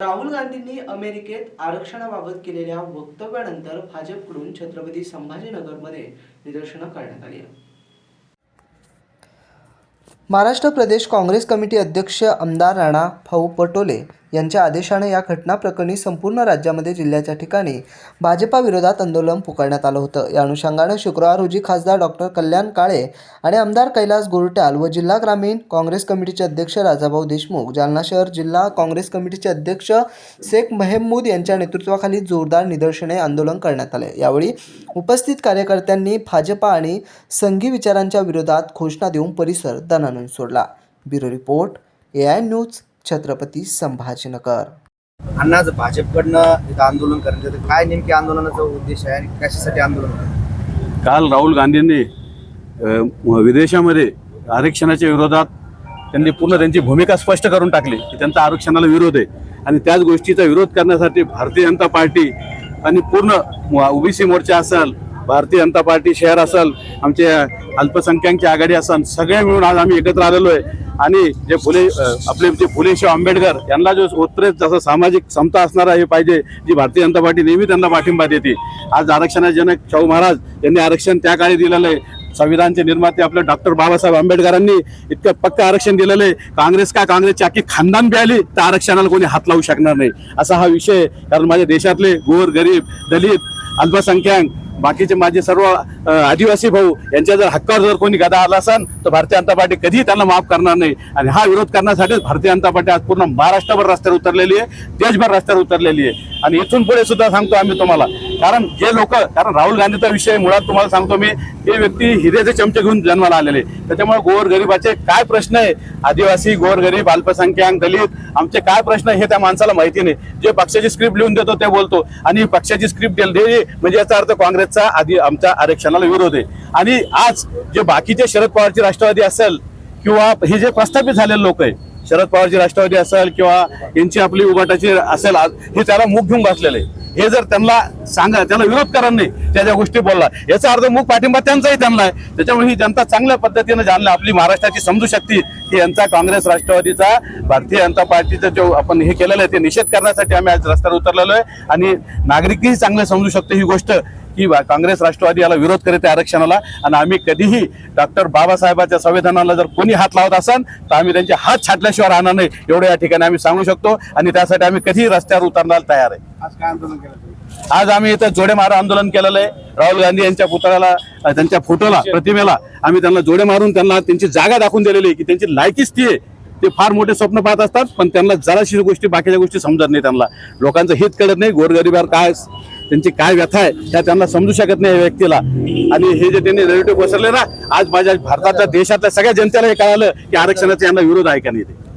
राहुल गांधींनी अमेरिकेत आरक्षणाबाबत केलेल्या वक्तव्यानंतर भाजपकडून छत्रपती संभाजीनगरमध्ये निदर्शनं करण्यात आली महाराष्ट्र प्रदेश काँग्रेस कमिटी अध्यक्ष आमदार राणा भाऊ पटोले यांच्या आदेशाने या घटनाप्रकरणी संपूर्ण राज्यामध्ये जिल्ह्याच्या ठिकाणी भाजपाविरोधात आंदोलन पुकारण्यात आलं होतं. या अनुषंगानं शुक्रवार रोजी खासदार डॉक्टर कल्याण काळे आणि आमदार कैलास गोरट्याल व जिल्हा ग्रामीण काँग्रेस कमिटीचे अध्यक्ष राजाभाऊ देशमुख जालना शहर जिल्हा काँग्रेस कमिटीचे अध्यक्ष शेख मेहमूद यांच्या नेतृत्वाखाली जोरदार निदर्शने आंदोलन करण्यात आले. यावेळी उपस्थित कार्यकर्त्यांनी भाजपा आणि संघी विचारांच्या विरोधात घोषणा देऊन परिसर दणानून सोडला. Bureau report A I news Chhatrapati Sambhajinagar. अण्णाच भाजपकडनं इथं आंदोलन करण्यात येतं. काय नेमके आंदोलनाचा उद्देश आहे आणि कशासाठी आंदोलन होतं? काल राहुल गांधींनी अ, विदेशामध्ये आरक्षणाच्या विरोधात त्यांनी पूर्ण त्यांची भूमिका स्पष्ट करून टाकली की त्यांचा आरक्षणाला विरोध आहे. आणि त्याच गोष्टीचा विरोध करण्यासाठी भारतीय जनता पार्टी आणि पूर्ण ओबीसी मोर्चा असेल भारतीय जनता पार्टी शहर असेल आमचे अल्पसंख्याकची आघाडी असेल सगळे मिळून आज आम्ही एकत्र आलेलो आहे. आणि जे फुले आपले जे फुलेशिव आंबेडकर यांना जो उत्तरेत जसं सामाजिक समता असणारा हे पाहिजे जी भारतीय जनता पार्टी नेहमी त्यांना पाठिंबा देते. आज आरक्षणाजनक शाहू महाराज यांनी आरक्षण त्या काळी दिलेलं आहे. संविधानचे निर्माते आपले डॉक्टर बाबासाहेब आंबेडकरांनी इतकं पक्क आरक्षण दिलेलं आहे. काँग्रेस का काँग्रेसची आखी खानदान बी आली तर आरक्षणाला कोणी हात लावू शकणार नाही. असा हा विषय कारण माझ्या देशातले गोर गरीब दलित अल्पसंख्याक बाकीचे माझे सर्व आदिवासी भाऊ यांच्या जर हक्कावर जर कोणी गदा आला असेल तर भारतीय जनता पार्टी कधीही त्यांना माफ करणार नाही. आणि हा विरोध करण्यासाठीच भारतीय जनता पार्टी आज पूर्ण महाराष्ट्रभर रस्त्यावर उतरलेली आहे देशभर रस्त्यावर उतरलेली आहे. आणि इथून पुढे सुद्धा सांगतो आम्ही तुम्हाला कारण जे लोक कारण राहुल गांधीचा विषय मुळात तुम्हाला सांगतो मी हे व्यक्ती हिरेचे चमचे घेऊन जन्माला आलेले. त्याच्यामुळे गोरगरीबाचे काय प्रश्न आहे? आदिवासी गोरगरीब अल्पसंख्याक दलित आमचे काय प्रश्न आहे हे त्या माणसाला माहिती नाही. जे पक्षाची स्क्रिप्ट लिहून देतो ते बोलतो. आणि पक्षाची स्क्रिप्ट दिली म्हणजे याचा अर्थ काँग्रेसचा आधी आमच्या आरक्षणाला विरोध आहे. आणि आज जे बाकीचे शरद पवारची राष्ट्रवादी असेल किंवा हे जे प्रस्थापित झालेले लोक आहे शरद पवारची राष्ट्रवादी असेल किंवा यांची आपली उभाटाची असेल आज हे त्याला मुख घेऊन बसलेले. आहे. हे जर त्यांना सांगा त्याला विरोध करा नाही त्या ज्या गोष्टी बोलला याचा अर्थ मुख पाठिंबा त्यांचाही त्यांना आहे. त्याच्यामुळे ही जनता चांगल्या पद्धतीने जाणलं आपली महाराष्ट्राची समजू शकते. की यांचा काँग्रेस राष्ट्रवादीचा भारतीय जनता पार्टीचा जो आपण हे केलेलं आहे ते निषेध करण्यासाठी आम्ही आज रस्त्यावर उतरलेलो आहे. आणि नागरिकही चांगलं समजू शकतो ही गोष्ट. की काँग्रेस राष्ट्रवादी याला विरोध करीत आहे आरक्षणाला. आणि आम्ही कधीही डॉक्टर बाबासाहेबांच्या संविधानाला जर कोणी हात लावत असाल तर आम्ही त्यांचे हात छाटल्याशिवाय राहणार नाही. एवढं या ठिकाणी आम्ही सांगू शकतो. आणि त्यासाठी आम्ही कधीही रस्त्यावर उतरण्याला तयार आहे. आज काय आंदोलन केलं तुम्ही? आज आम्ही इथं जोडे मारा आंदोलन केलेलं आहे. राहुल गांधी यांच्या पुतळ्याला त्यांच्या फोटोला प्रतिमेला आम्ही त्यांना जोडे मारून त्यांना त्यांची जागा दाखवून दिलेली आहे की त्यांची लायकीच ती आहे. ते फार मोठे स्वप्न पाहत असतात पण त्यांना जराशी गोष्टी बाकीच्या गोष्टी समजत नाही त्यांना. लोकांचं हित कळत नाही गोरगरिबावर काय त्यांची काय व्यथा आहे त्या त्यांना समजू शकत नाही या व्यक्तीला. आणि हे जे त्यांनी रेडिओ बसवले ना आज माझ्या भारतातल्या देशातल्या सगळ्या जनतेला हे कळालं की आरक्षणाचा यांना विरोध आहे का नाही ते.